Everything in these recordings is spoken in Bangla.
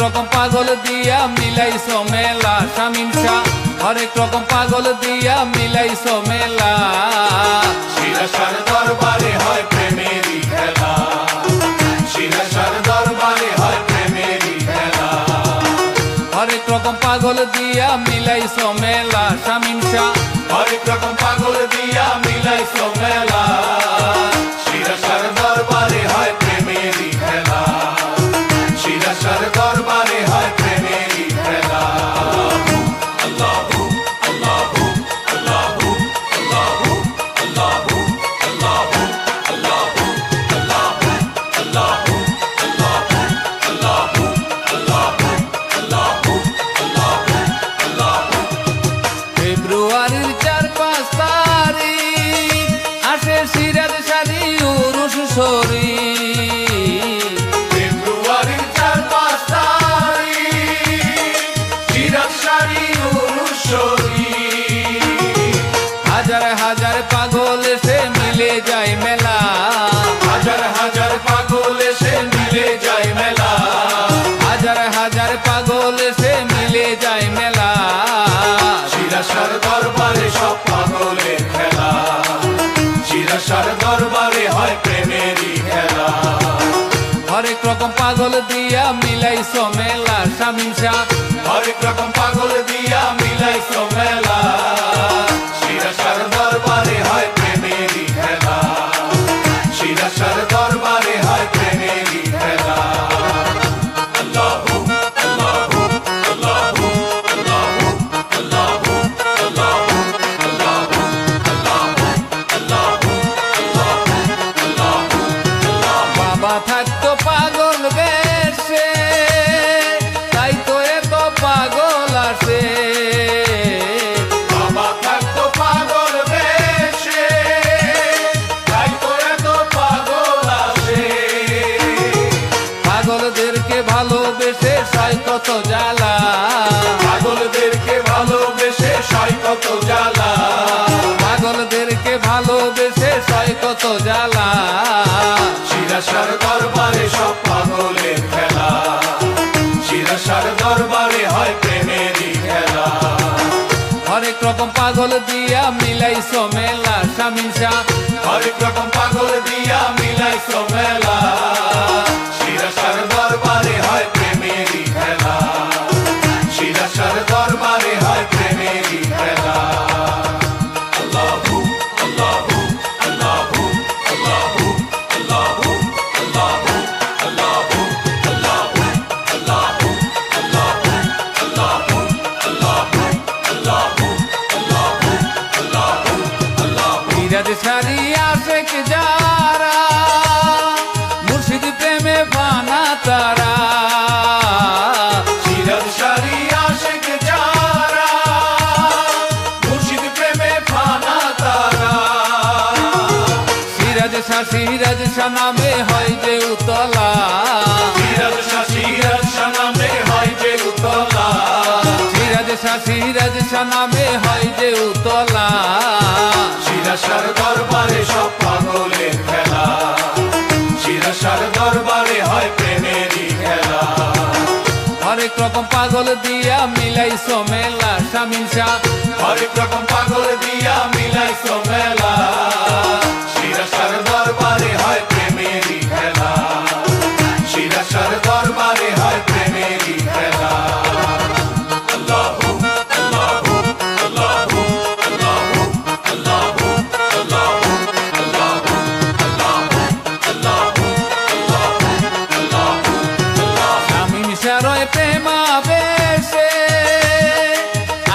পাগল দিয়া মিলাইছো মেলা, শামিম শাহ। হরেক রকম পাগল দিয়া মিলাইছো মেলা। দরবারে হয় দরবারে হয় হরেক রকম পাগল দিয়া মিলাইছো মেলা, শামিম শাহ। হরেক রকম পাগল দিয়া মিলাইছো মেলা। সিরাজ সারি উরুষ সরি। হাজার হাজার পাগল এসে মিলে যায় মেলা। হাজার হাজার পাগল এসে মিলে যায় মেলা। হাজার হাজার পাগল এসে মিলে যায় মেলা। শিরাসার দরবারে সব পাগলের খেলা। দরবারে হয় প্রেমেরই খেলা। হরেক রকম পাগল দিয়া মিলাইছো মেলা স্বামী শাহ। হরেক রকম পাগল দিয়া মিলাইছো পাগলদেরকে ভালোবেসে সয় কত জ্বালা। পাগলদেরকে ভালোবেসে সয় কত জ্বালা। পাগলদেরকে ভালোবেসে সয় কত জ্বালা। শিরাসার দরবারে সব পাগলের খেলা। শিরাসার দরবারে হয় প্রেমেরই খেলা। হরেক রকম পাগল দিয়া মিলাইছো মেলা শামিম শাহ হরেক রকম পাগল দিয়া আল্লাহু সিরাজ সারি আশেক যারা, মুর্শিদ প্রেমে বানা তারা। সিরাজ তারা সিরাজ শাহ হয় যে উতলা। সিরাজ শাহ সিরাজ শাহ নামে হয় যে উতলা। শিরাসার দরবারে সব পাগলের খেলা। শিরাসার দরবারে হয় প্রেমেরই খেলা। হরেক রকম পাগল দিয়া মিলাইছো মেলা শামিম শাহ হরেক রকম পাগল দিয়া মিলাইছো মেলা। শারয় প্রেমা বেশে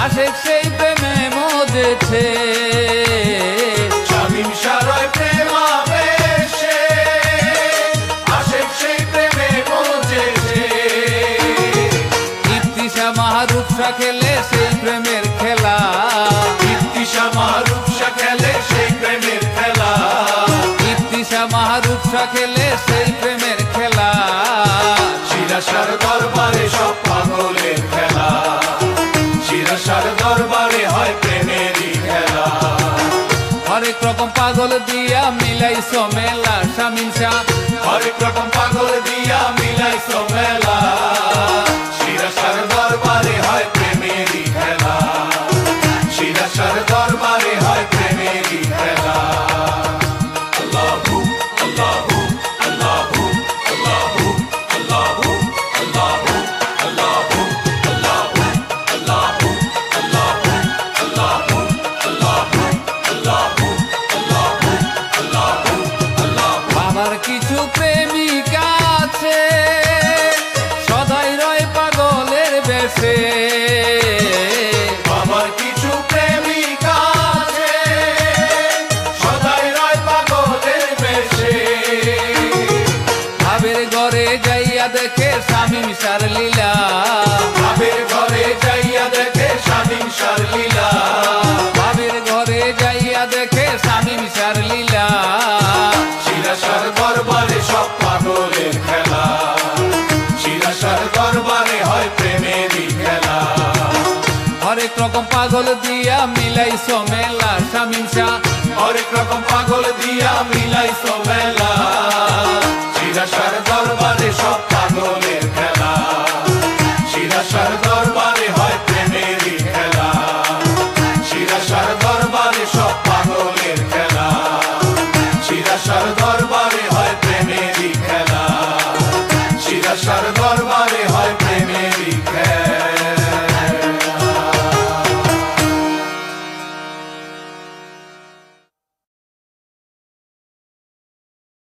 আশেক সেই প্রেমে মজেছে। শামীম খেলে সেই প্রেমের খেলা। ইফতিসা মারুফ খেলে সেই প্রেমের খেলা। ইফতিসা মাহরুফ খেলে সেই প্রেমের খেলা। শিরাসার দরবারে সব পাগলের খেলা। শিরাসার দরবারে হয় প্রেমেরই খেলা। হরেক রকম পাগল দিয়া মিলাইছো মেলা, শামিম শাহ। হরেক রকম পাগল দিয়া মিলাইছো মেলা। রকম পাগল দিয়া মিলাই মেলা শামিম শাহ হরেক রকম পাগল দিয়া মিলাইছো মেলা। চিরাসার দরবারে সব পাগলের